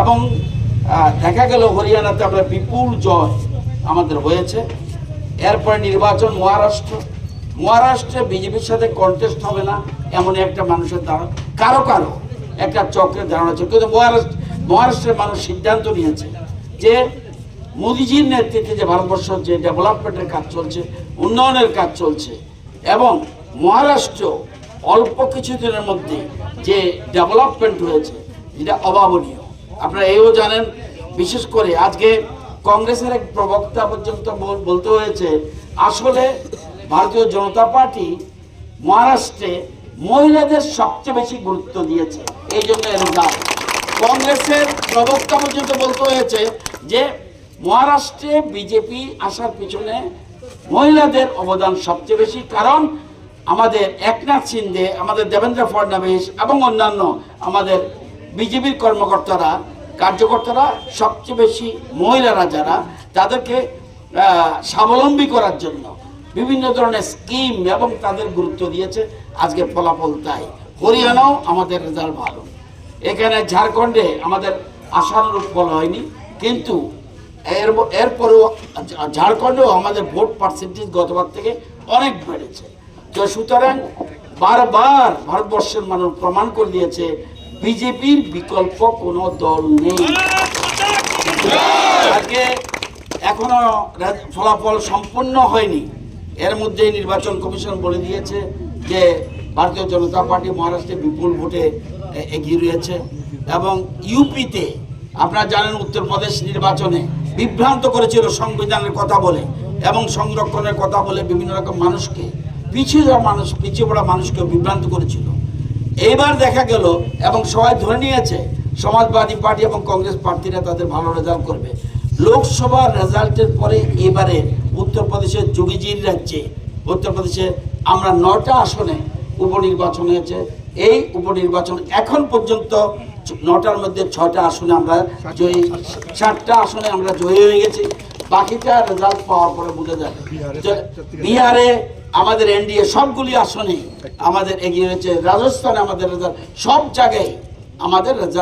এবং দেখা গেল হরিয়ানাতে আমরা বিপুল জয় আমাদের হয়েছে। এরপরে নির্বাচন মহারাষ্ট্র। মহারাষ্ট্রে বিজেপির সাথে কন্টেস্ট হবে না এমন একটা মানুষের দ্বারা কারও কারও একটা চক্রের ধারণা ছিল কিন্তু মহারাষ্ট্র, মহারাষ্ট্রের মানুষ সিদ্ধান্ত নিয়েছে যে মোদিজির নেতৃত্বে যে ভারতবর্ষ যে ডেভেলপমেন্টের কাজ চলছে, উন্নয়নের কাজ চলছে, এবং মহারাষ্ট্র অল্প কিছুদিনের মধ্যে যে ডেভেলপমেন্ট হয়েছে যেটা অভাবনীয়। আপনারা এও জানেন, বিশেষ করে আজকে কংগ্রেসের এক প্রবক্তা পর্যন্ত বলতে হয়েছে, আসলে ভারতীয় জনতা পার্টি মহারাষ্ট্রে মহিলাদের সবচেয়ে বেশি গুরুত্ব দিয়েছে। এই জন্য এর কংগ্রেসের প্রবক্তা পর্যন্ত বলতে হয়েছে যে, মহারাষ্ট্রে বিজেপি আসার পিছনে মহিলাদের অবদান সবচেয়ে বেশি, কারণ আমাদের একনাথ সিন্ধে আমাদের দেবেন্দ্র ফডনবিস এবং অন্যান্য আমাদের বিজেপির কর্মকর্তারা, কার্যকর্তারা, সবচেয়ে বেশি মহিলারা যারা, তাদেরকে স্বাবলম্বী করার জন্য বিভিন্ন ধরনের স্কিম এবং তাদের গুরুত্ব দিয়েছে। আজকে ফলাফল তাই। হরিয়ানাও আমাদের রেজাল্ট ভালো। এখানে ঝাড়খণ্ডে আমাদের আশানুরূপ ফল হয়নি, কিন্তু এর, এরপরেও ঝাড়খণ্ডেও আমাদের ভোট পার্সেন্টেজ গতবার থেকে অনেক বেড়েছে। তো সুতরাং বারবার ভারতবর্ষের মানুষ প্রমাণ করে দিয়েছে বিজেপির বিকল্প কোনো দল নেই। আজকে এখনও ফলাফল সম্পূর্ণ হয়নি। এর মধ্যে নির্বাচন কমিশন বলে দিয়েছে যে ভারতীয় জনতা পার্টি মহারাষ্ট্রে বিপুল ভোটে এগিয়ে রয়েছে এবং ইউপিতে আপনারা জানেন উত্তরপ্রদেশ নির্বাচনে বিভ্রান্ত করেছিল সংবিধানের কথা বলে এবং সংরক্ষণের কথা বলে বিভিন্ন রকম মানুষকে, পিছিয়ে যাওয়া মানুষ, পিছিয়ে পড়া মানুষকে বিভ্রান্ত করেছিল। এইবার দেখা গেল এবং সবাই ধরে নিয়েছে সমাজবাদী পার্টি এবং কংগ্রেস প্রার্থীরা তাদের ভালো রেজাল্ট করবে। লোকসভার রেজাল্টের পরে এবারে উত্তরপ্রদেশের যোগীজির রাজ্যে উত্তরপ্রদেশে আমরা নটা আসনে উপনির্বাচন হয়েছে। এই উপনির্বাচন এখন পর্যন্ত নটার মধ্যে ছটা আসনে আমরা জয়ী সাতটা আসনে আমরা জয়ী হয়ে গেছি। বাকিটা রেজাল্ট পাওয়ার পরে বোঝা যাবে। বিহারে আমাদের এনডিএ সবগুলি আসনে আমাদের এগিয়ে রয়েছে। রাজস্থানে আমাদের রেজাল্ট সব জায়গায় আমাদের রেজাল্ট